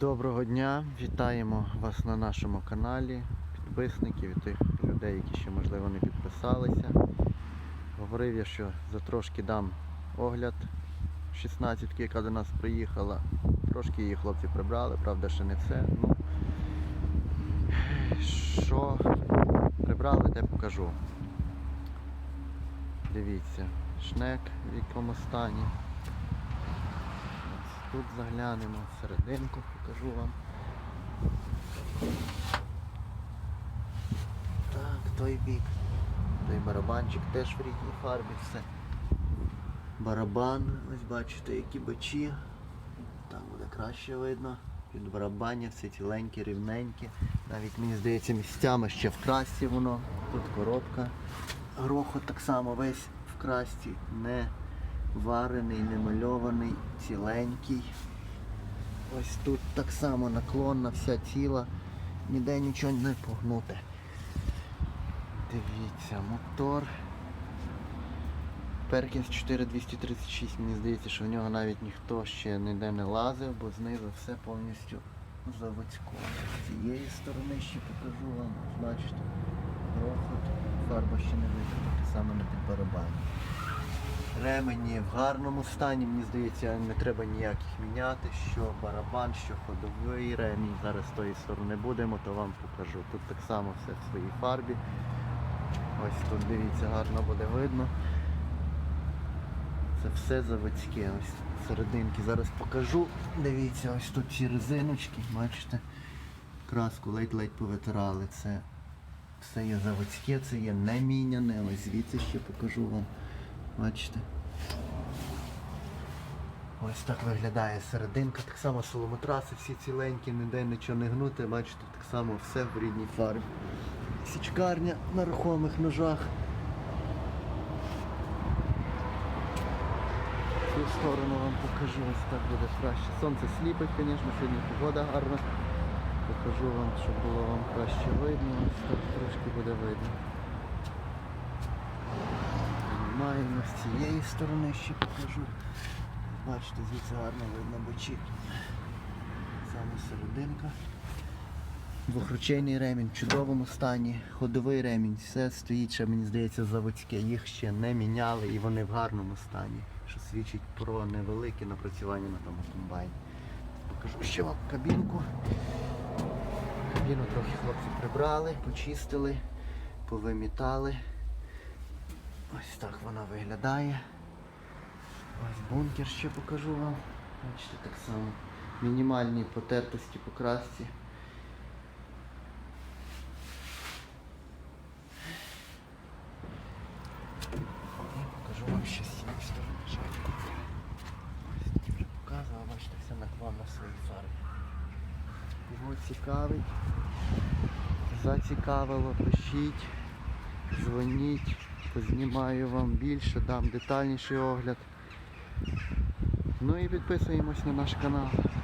Доброго дня, вітаємо вас на нашому каналі, підписників і тих людей, які ще можливо не підписалися. Говорив я, що за трошки дам огляд 16 ки яка до нас приїхала. Трошки її хлопці прибрали, правда ще не все. Ну, що прибрали, те покажу. Дивіться, шнек в якому стані. Тут заглянемо, серединку покажу вам. Так, той бік. Той барабанчик теж в рідній фарбі все. Барабан, ось бачите, які бачі. Там буде краще видно. Під барабані все ціленьке, рівненьке. Навіть мені здається місцями ще в красті воно. Тут коробка. Грохот так само весь в красті. Не варений, не мальований, ціленький. Ось тут так само наклонна, вся ціла, ніде нічого не погнуте. Дивіться, мотор. Перкінс 4236, мені здається, що в нього навіть ніхто ще ніде не лазив, бо знизу все повністю заводсько. З цієї сторони ще покажу вам, бачите, грохот, фарба ще не витримана, саме на підбарабані. Ремені в гарному стані, мені здається, не треба ніяких міняти, що барабан, що ходовий ремінь. Зараз тої сторони будемо, то вам покажу. Тут так само все в своїй фарбі. Ось тут дивіться, гарно буде видно. Це все заводське. Ось серединки зараз покажу. Дивіться, ось тут ці резиночки, бачите, краску ледь-ледь повитирали. Це все є заводське, це є не міняне. Ось звідси ще покажу вам. Бачите? Ось так виглядає серединка, так само соломотраси всі ціленькі, ніде нічого не гнуте, бачите, так само все в рідній фарбі. Січкарня на рухомих ножах. Цю сторону вам покажу, ось так буде краще. Сонце сліпить, звісно, сьогодні погода гарна. Покажу вам, щоб було вам краще видно, ось так трошки буде видно. Маємо з цієї сторони ще покажу. Бачите, звідси гарно видно бочі. Саме серединка. Двохручейний ремінь в чудовому стані. Ходовий ремінь, все стоїть, ще мені здається, заводське. Їх ще не міняли і вони в гарному стані, що свідчить про невелике напрацювання на тому комбайні. Покажу ще вам кабінку. Кабіну трохи хлопці прибрали, почистили, повимітали. Ось так вона виглядає. Ось бункер ще покажу вам. Бачите, так само. Мінімальні потертості по красці. Покажу вам ще з цієї сторони жальку. Ось тут вже показував, бачите, все наклав на своїй фарбі. Кого цікавить, зацікавило, пишіть, дзвоніть, познімаю вам більше, дам детальніший огляд. Ну і підписуємось на наш канал.